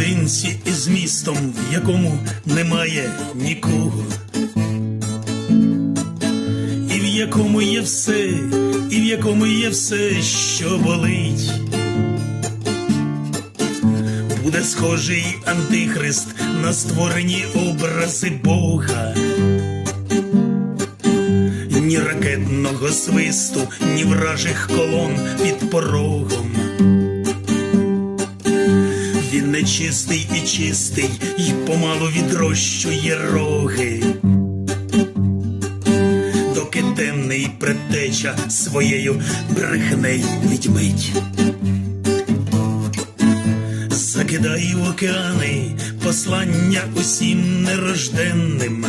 наодинці із містом, в якому немає нікого, і в якому є все, і в якому є все, що болить. Буде схожий антихрист на створені образи Бога. Ні ракетного свисту, ні вражих колон під порогом. Він нечистий і чистий, і помалу відрощує роги. Доки темний предтеча своєю брехнею відьмить. Закидай в океани послання усім нерожденним.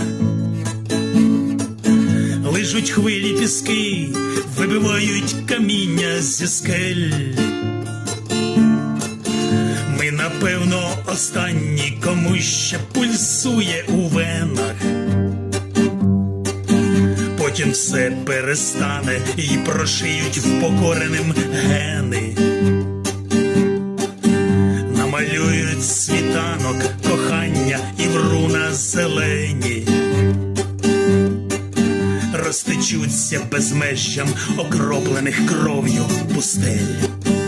Лижуть хвилі піски, вибивають каміння зі скель. Ми, напевно, останні, кому ще пульсує у венах. Потім все перестане і прошиють впокореним гени. Намалюють світанок, кохання і вруна зелені. Розтечуться безмежжям окроплених кров'ю пустель.